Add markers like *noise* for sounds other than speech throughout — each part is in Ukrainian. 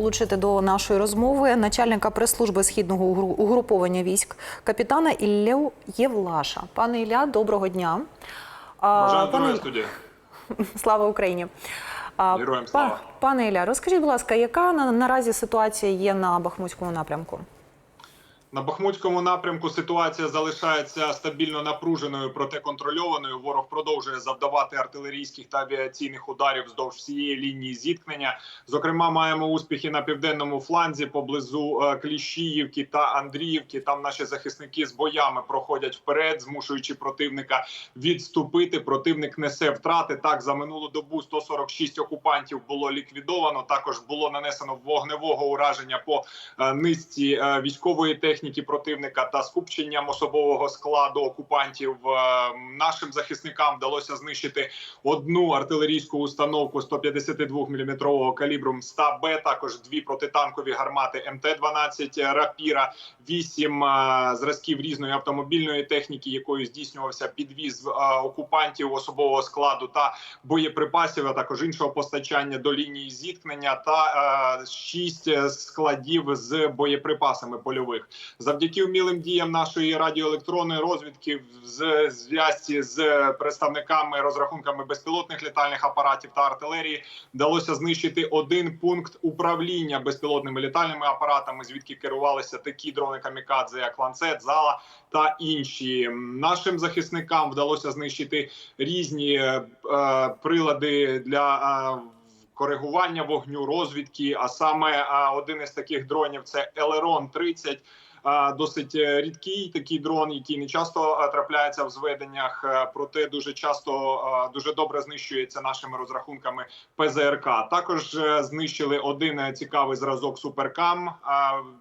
Долучити до нашої розмови начальника прес-служби східного угруповання військ капітана Іллю Євлаша. Пане Ілля, доброго дня. Бажаю пане- студія. *laughs* Слава Україні. Героям слава. Пане Ілля, розкажіть, будь ласка, яка наразі ситуація є на Бахмутському напрямку? На Бахмутському напрямку ситуація залишається стабільно напруженою, проте контрольованою. Ворог продовжує завдавати артилерійських та авіаційних ударів вздовж всієї лінії зіткнення. Зокрема, маємо успіхи на південному фланзі поблизу е, Кліщіївки та Андріївки. Там наші захисники з боями проходять вперед, змушуючи противника відступити. Противник несе втрати. Так за минулу добу 146 окупантів було ліквідовано. Також було нанесено вогневого ураження по е, низці е, військової техніки противника та скупченням особового складу окупантів. Е, Нашим захисникам вдалося знищити одну артилерійську установку 152 мм калібру МСТА-Б, також дві протитанкові гармати МТ-12 Рапіра, вісім е, зразків різної автомобільної техніки, якою здійснювався підвіз е, окупантів особового складу та боєприпасів, а також іншого постачання до лінії зіткнення, та е, шість е, складів з боєприпасами польових. Завдяки вмілим діям нашої радіоелектронної розвідки в зв'язці з представниками розрахунками безпілотних літальних апаратів та артилерії вдалося знищити один пункт управління безпілотними літальними апаратами, звідки керувалися такі дрони камікадзе, як ланцет, зала та інші. Нашим захисникам вдалося знищити різні е, прилади для. е, Коригування вогню розвідки, а саме е, один із таких дронів це Елерон 30 е, досить е, рідкий такий дрон, який не часто е, трапляється в зведеннях, е, проте дуже часто дуже добре знищується нашими розрахунками ПЗРК. Також знищили один цікавий зразок Суперкам,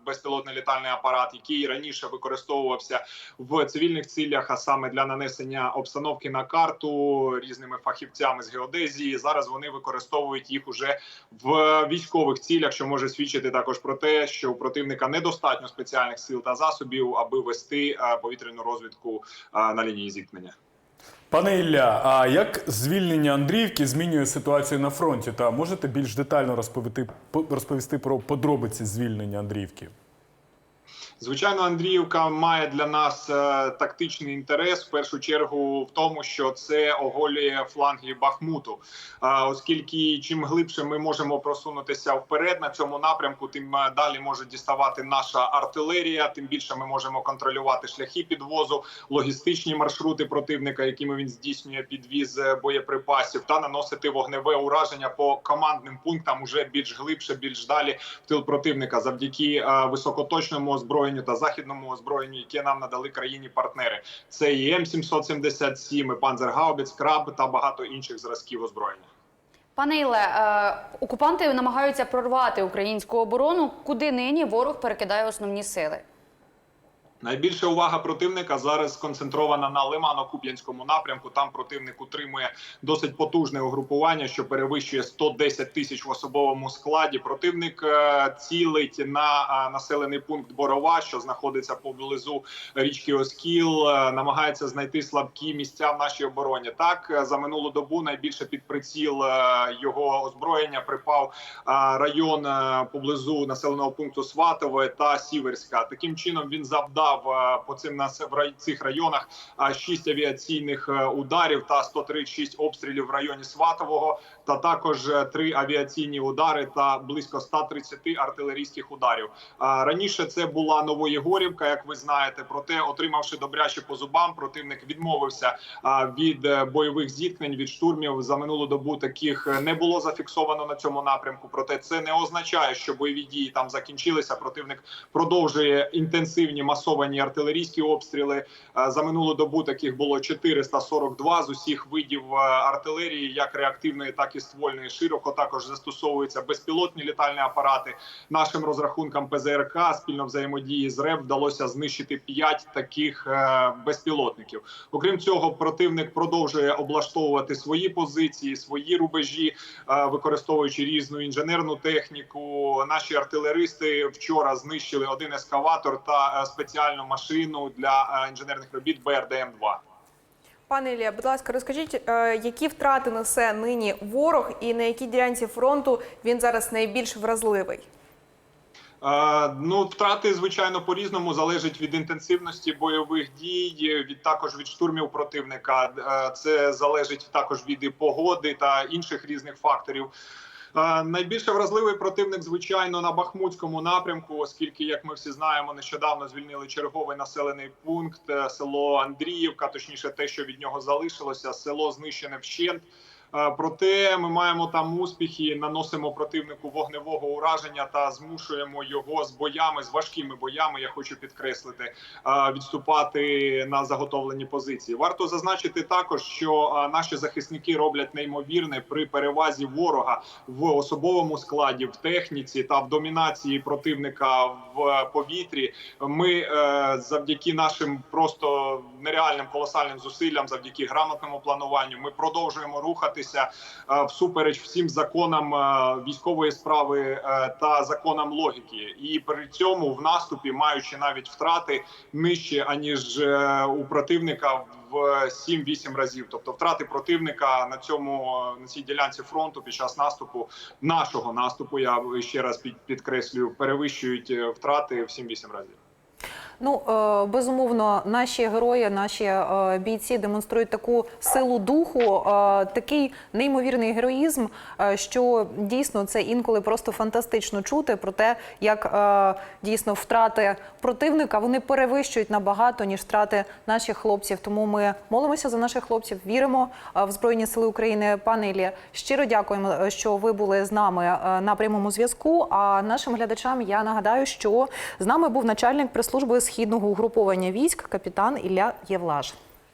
безпілотний літальний апарат, який раніше використовувався в цивільних цілях, а саме для нанесення обстановки на карту різними фахівцями з геодезії. Зараз вони використовують їх уже в військових цілях, що може свідчити також про те, що у противника недостатньо спеціальних сил та засобів, аби вести е, повітряну розвідку е, на лінії зіткнення. Пане Ілля, а як звільнення Андріївки змінює ситуацію на фронті? Та можете більш детально розповісти, розповісти про подробиці звільнення Андріївки? Звичайно, Андріївка має для нас е, тактичний інтерес в першу чергу в тому, що це оголює фланги Бахмуту. Е, оскільки чим глибше ми можемо просунутися вперед на цьому напрямку, тим е, далі може діставати наша артилерія, тим більше ми можемо контролювати шляхи підвозу, логістичні маршрути противника, якими він здійснює підвіз е, боєприпасів, та наносити вогневе ураження по командним пунктам уже більш глибше, більш далі в тил противника, завдяки е, високоточному озброєнню та західному озброєнню, яке нам надали країні-партнери. Це і М777, і Панзергаубіц, Краб та багато інших зразків озброєння. Пане Іле, е, окупанти намагаються прорвати українську оборону. Куди нині ворог перекидає основні сили? Найбільша увага противника зараз сконцентрована на Лимано-Куп'янському напрямку. Там противник утримує досить потужне угрупування, що перевищує 110 тисяч в особовому складі. Противник е, цілить на е, населений пункт Борова, що знаходиться поблизу річки Оскіл. е, Намагається знайти слабкі місця в нашій обороні. Так за минулу добу найбільше під приціл його озброєння припав район поблизу населеного пункту Сватове та Сіверська. Таким чином він завдав е, по цим нас в цих районах е, шість авіаційних е, ударів та 136 обстрілів в районі Сватового, та також е, три авіаційні удари та близько 130 артилерійських ударів. Е, Раніше це була Новоєгорівка, як ви знаєте. Проте, отримавши добряче по зубам, противник відмовився е, від е, бойових зіткнень, від штурмів за минулу добу. Таких е, не було зафіксовано на цьому напрямку. Проте це не означає, що бойові дії там закінчилися. Противник продовжує інтенсивні масовані артилерійські обстріли. Е, За минулу добу таких було 442 з усіх видів е, артилерії, як реактивної, так і ствольної. Широко також застосовуються безпілотні літальні апарати. Нашим розрахункам ПЗРК спільно взаємодії з РЕБ вдалося знищити 5 таких е, безпілотників. Окрім цього, противник продовжує облаштовувати свої позиції, свої рубежі, використовуючи різну інженерну техніку. Наші артилеристи вчора знищили один ескаватор та е, спеціальну машину для е, інженерних робіт БРДМ 2 Пане Ілія, будь ласка, розкажіть, е, які втрати несе нині ворог і на якій ділянці фронту він зараз найбільш вразливий? Е, Ну, втрати, звичайно, по-різному залежать від інтенсивності бойових дій, від також від штурмів противника. Це залежить також від і погоди та інших різних факторів. Е, Найбільше вразливий противник, звичайно, на Бахмутському напрямку, оскільки, як ми всі знаємо, нещодавно звільнили черговий населений пункт е, село Андріївка, точніше, те, що від нього залишилося, село знищене вщент. Е, Проте ми маємо там успіхи, наносимо противнику вогневого ураження та змушуємо його з боями, з важкими боями. Я хочу підкреслити, е, відступати на заготовлені позиції. Варто зазначити також, що е, наші захисники роблять неймовірне при перевазі ворога в особовому складі, в техніці та в домінації противника в повітрі. Ми завдяки нашим просто нереальним колосальним зусиллям, завдяки грамотному плануванню, ми продовжуємо рухатися е, всупереч всім законам е, військової справи е, та законам логіки. І при цьому в наступі, маючи навіть втрати нижче аніж у противника в 7-8 разів. Тобто втрати противника на цьому на цій ділянці фронту під час наступу нашого наступу. Я ще раз підкреслюю, перевищують втрати в 7-8 разів. Ну е, безумовно, наші герої, наші е, бійці демонструють таку силу духу, е, такий неймовірний героїзм, що дійсно це інколи просто фантастично чути про те, як дійсно втрати противника вони перевищують набагато ніж втрати наших хлопців. Тому ми молимося за наших хлопців, віримо в збройні сили України. Пане Іллі, щиро дякуємо, що ви були з нами на прямому зв'язку. А нашим глядачам я нагадаю, що з нами був начальник прес-служби східного угруповання військ, капітан Ілля Євлаш.